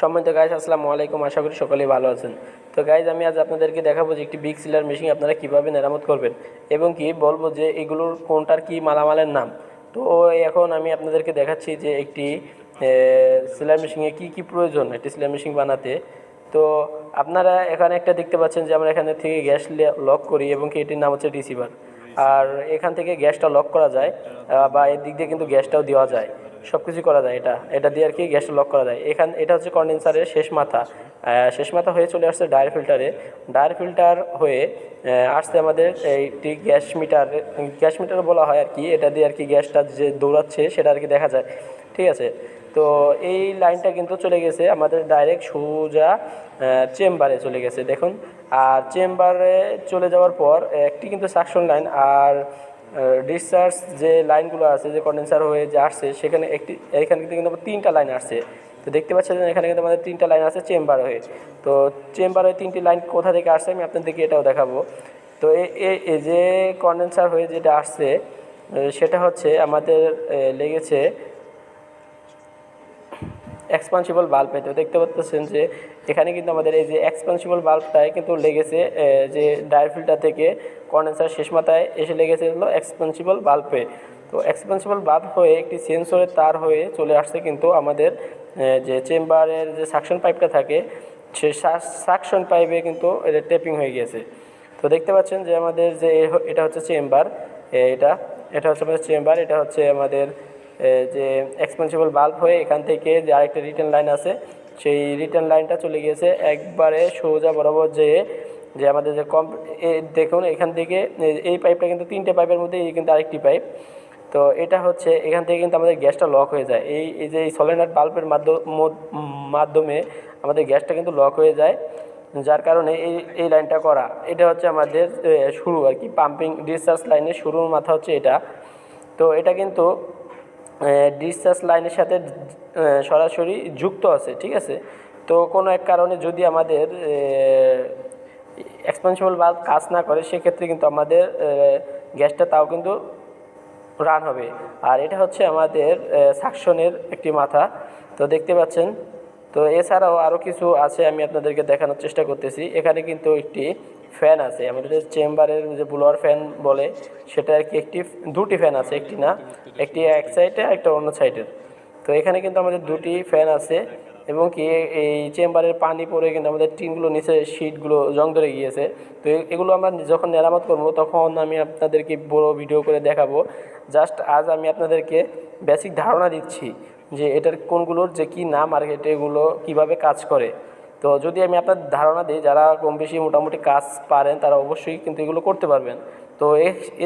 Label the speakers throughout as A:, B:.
A: সম্মানিত গাইজ আসসালামু আলাইকুম, আশা করি সকলেই ভালো আছেন। তো গাইজ আমি আজ আপনাদেরকে দেখাবো যে একটি বিগ সিলার মেশিন আপনারা কীভাবে মেরামত করবেন এবং কি বলব যে এগুলোর কোনটার কি মালামালের নাম। তো এখন আমি আপনাদেরকে দেখাচ্ছি যে একটি সেলাই মেশিনে কী কী প্রয়োজন একটি সেলাই মেশিন বানাতে। তো আপনারা এখানে একটা দেখতে পাচ্ছেন যে আমরা এখানে থেকে গ্যাস লক করি এবং কি এটির নাম হচ্ছে রিসিভার আর এখান থেকে গ্যাসটা লক করা যায় বা এর দিক দিয়ে কিন্তু গ্যাসটাও দেওয়া যায়। সব কিছু করা যায় এটা। এটা দিয়ে আর কি গ্যাসটা লক করা যায়। এখান এটা হচ্ছে কন্ডেন্সারের শেষ মাথা। শেষ মাথা হয়ে চলে আসছে ডায়ার ফিল্টারে ডায়ার ফিল্টার হয়ে আসছে আমাদের এইটি গ্যাস মিটার। গ্যাস মিটার বলা হয় আর কি। এটা দিয়ে আর কি গ্যাসটা যে দৌড়াচ্ছে, সেটা আর কি দেখা যায়। ঠিক আছে? তো এই লাইনটা কিন্তু চলে গেছে আমাদের ডাইরেক্ট সোজা চেম্বারে চলে গেছে। দেখুন। আর চেম্বারে চলে যাওয়ার পর একটি কিন্তু সাকশন লাইন আর ডিসচার্জ যে লাইনগুলো আছে, যে কন্ডেন্সার হয়ে যে আসছে, সেখানে একটি, এখানে কিন্তু কিন্তু তিনটা লাইন আসছে। তো দেখতে পাচ্ছেন এখানে কিন্তু আমাদের তিনটা লাইন আছে চেম্বার হয়ে। তো চেম্বার হয়ে তিনটি লাইন কোথা থেকে আসছে আমি আপনাদেরকে এটাও দেখাবো। তো এই যে কন্ডেন্সার হয়ে যেটা আসছে সেটা হচ্ছে আমাদের লেগেছে এক্সপানসিবল বাল্বে তো দেখতে পাচ্ছেন যে এখানে কিন্তু আমাদের এই যে এক্সপানসিবল বাল্বটায় কিন্তু লেগেছে যে ডায়ার ফিল্টার থেকে কন্ডেন্সার শেষ মাথায় এসে লেগেছে হলো এক্সপানসিবল বাল্বে তো এক্সপানসিবল বাল্ব হয়ে একটি সেন্সরের তার হয়ে চলে আসছে কিন্তু আমাদের যে চেম্বারের যে সাকশন পাইপটা থাকে, সে সাকশন পাইপে কিন্তু এটা টেপিং হয়ে গিয়েছে তো দেখতে পাচ্ছেন যে আমাদের যে এটা হচ্ছে চেম্বার এটা এটা হচ্ছে আমাদের চেম্বার এটা হচ্ছে আমাদের যে এক্সপেন্সিবল বাল্ব হয়ে এখান থেকে যে আরেকটা রিটার্ন লাইন আছে, সেই রিটার্ন লাইনটা চলে গিয়েছে একবারে সোজা বরাবর যে যে আমাদের যে কম দেখুন এখান থেকে এই পাইপটা কিন্তু তিনটে পাইপের মধ্যে, এই কিন্তু আরেকটি পাইপ তো এটা হচ্ছে, এখান থেকে কিন্তু আমাদের গ্যাসটা লক হয়ে যায়। এই এই যে এই সলেনার বাল্বের মাধ্যমে আমাদের গ্যাসটা কিন্তু লক হয়ে যায়, যার কারণে এই এই লাইনটা করা। এটা হচ্ছে আমাদের শুরু আর কি পাম্পিং ডিসচার্জ লাইনের শুরুর মাথা হচ্ছে এটা। তো এটা কিন্তু ডিসচার্জ লাইনের সাথে সরাসরি যুক্ত আছে, ঠিক আছে? তো কোনো এক কারণে যদি আমাদের এক্সপেন্সিবল বাল্ব কাজ না করে, সেক্ষেত্রে কিন্তু আমাদের গ্যাসটা তাও কিন্তু রান হবে। আর এটা হচ্ছে আমাদের সাকশনের একটি মাথা। তো দেখতে পাচ্ছেন তো এছাড়াও আরও কিছু আছে আমি আপনাদেরকে দেখানোর চেষ্টা করতেছি। এখানে কিন্তু একটি ফ্যান আছে আমাদের চেম্বারের যে ব্লোয়ার ফ্যান বলে, সেটা আর কি একটি, দুটি ফ্যান আছে, একটি না, একটি এক সাইডে একটা অন্য সাইডের তো এখানে কিন্তু আমাদের দুটি ফ্যান আছে এবং কি এই চেম্বারের পানি পরে কিন্তু আমাদের টিনগুলো নিচে শিটগুলো জং ধরে গিয়েছে। তো এগুলো আমরা যখন মেরামত করব তখন আমি আপনাদেরকে বড় ভিডিও করে দেখাবো। জাস্ট আজ আমি আপনাদেরকে বেসিক ধারণা দিচ্ছি যে এটার কোনগুলোর যে কি নাম আর এগুলো কীভাবে কাজ করে। তো যদি আমি আপনার ধারণা দিই, যারা কম বেশি মোটামুটি কাজ পারেন, তারা অবশ্যই কিন্তু এগুলো করতে পারবেন। তো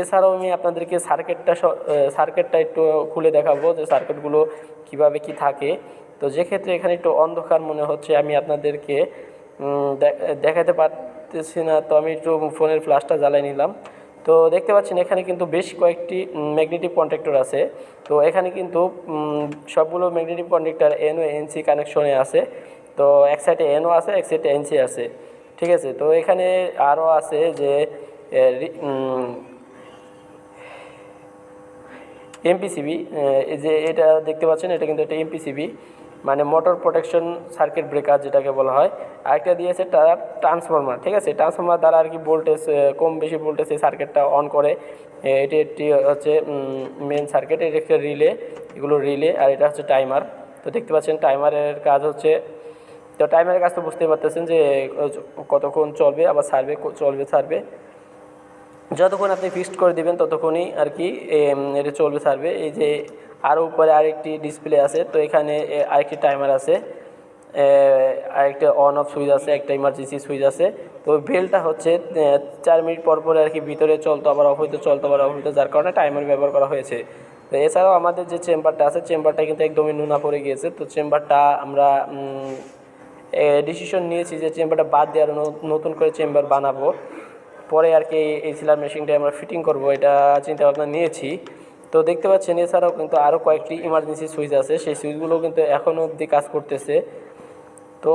A: এছাড়াও আমি আপনাদেরকে সার্কিটটা সার্কিটটা একটু খুলে দেখাবো যে সার্কিটগুলো কীভাবে কি থাকে। তো যে ক্ষেত্রে এখানে একটু অন্ধকার মনে হচ্ছে, আমি আপনাদেরকে দেখাতে পারতেছি না, তো আমি একটু ফোনের ফ্ল্যাশটা জ্বালাই নিলাম। তো দেখতে পাচ্ছেন, এখানে কিন্তু বেশ কয়েকটি ম্যাগনেটিক কন্ট্রাক্টর আছে। তো এখানে কিন্তু সবগুলো magnetic contractor N O NC কানেকশনে আছে। তো এক সাইডে এনও আছে, এক সাইডে এনসি আছে। ঠিক আছে? তো এখানে আরও আছে যে এমপিসিবি যে এটা দেখতে পাচ্ছেন, এটা কিন্তু একটা এমপিসিবি মানে মোটর প্রোটেকশন সার্কিট ব্রেকার যেটাকে বলা হয়। আরেকটা দিয়েছে তার ট্রান্সফরমার ঠিক আছে? ট্রান্সফর্মার দ্বারা আর কি ভোল্টেজ কম বেশি ভোল্টেজ এই সার্কিটটা অন করে। এটি একটি হচ্ছে মেন সার্কিট এটা একটা রিলে এগুলো রিলে আর এটা হচ্ছে টাইমার তো দেখতে পাচ্ছেন টাইমারের কাজ হচ্ছে তো টাইমারের কাজ তো বুঝতেই পারতেছেন যে কতক্ষণ চলবে, আবার সার্ভে চলবে সার্ভে। যতক্ষণ আপনি ফিক্সড করে দিবেন, ততক্ষণই আর কি এটা চলবে সার্ভে। এই যে আরও উপরে আরেকটি ডিসপ্লে আছে, তো এখানে আরেকটি টাইমার আছে। আরেকটা অন অফ সুইচ আছে, একটা ইমার্জেন্সি সুইচ আছে। তো বেলটা হচ্ছে চার মিনিট পর পরে আর কি ভিতরে চলতো, আবার অফ হইতো, চলতো, আবার অফ হইতো, যার কারণে টাইমার ব্যবহার করা হয়েছে। তো এছাড়াও আমাদের যে চেম্বারটা আছে চেম্বারটা কিন্তু একদমই নুনা পড়ে গিয়েছে। তো চেম্বারটা আমরা ডিসিশন নিয়েছি যে চেম্বারটা বাদ দিয়ে আরও নতুন করে চেম্বার বানাবো। পরে আর কি এই সিলার মেশিনটা আমরা ফিটিং করব, এটা চিন্তা ভাবনা নিয়েছি। তো দেখতে পাচ্ছেন, এছাড়াও কিন্তু আরও কয়েকটি ইমার্জেন্সি সুইচ আছে। সেই সুইচগুলো কিন্তু এখনও অবধি কাজ করতেছে। তো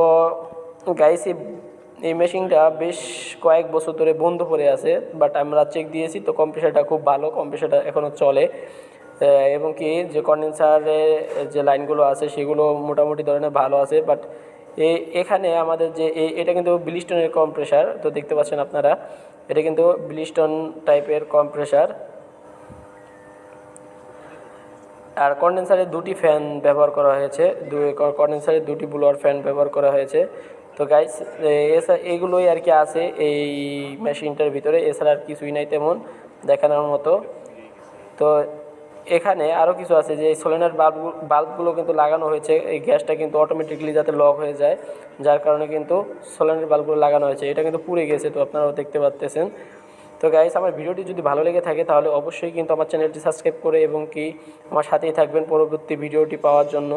A: গাইস এই মেশিনটা বেশ কয়েক বছর ধরে বন্ধ পড়ে আছে বাট আমরা চেক দিয়েছি তো কম্প্রেসারটা খুব ভালো কম্প্রেসারটা এখনও চলে। এবং কি যে কন্ডেন্সারের যে লাইনগুলো আছে, সেগুলো মোটামুটি ধরনের ভালো আছে বাট এখানে আমাদের যে এটা কিন্তু ব্লিস্টনের কম্প্রেসার তো দেখতে পাচ্ছেন আপনারা। এটা কিন্তু ব্লিস্টন টাইপের কম্প্রেসার আর কন্ডেন্সারে দুটি ফ্যান ব্যবহার করা হয়েছে। কন্ডেন্সারে দুটি ব্লোয়ার ফ্যান ব্যবহার করা হয়েছে। তো গাইস এগুলোই আর কি আছে এই মেশিনটার ভিতরে। এছাড়া আর কিছুই নাই তেমন দেখানোর মতো। তো এখানে আরও কিছু আছে যে এই সোলেনার বাল্ব বাল্বগুলো কিন্তু লাগানো হয়েছে, এই গ্যাসটা কিন্তু অটোমেটিকলি যাতে লক হয়ে যায়, যার কারণে কিন্তু সোলেনার বাল্বগুলো লাগানো হয়েছে। এটা কিন্তু পুড়ে গেছে তো আপনারাও দেখতে পাচ্তেছেন তো গাইস আমার ভিডিওটি যদি ভালো লেগে থাকে তাহলে অবশ্যই কিন্তু আমার চ্যানেলটি সাবস্ক্রাইব করে এবং কি আমার সাথেই থাকবেন পরবর্তী ভিডিওটি পাওয়ার জন্য।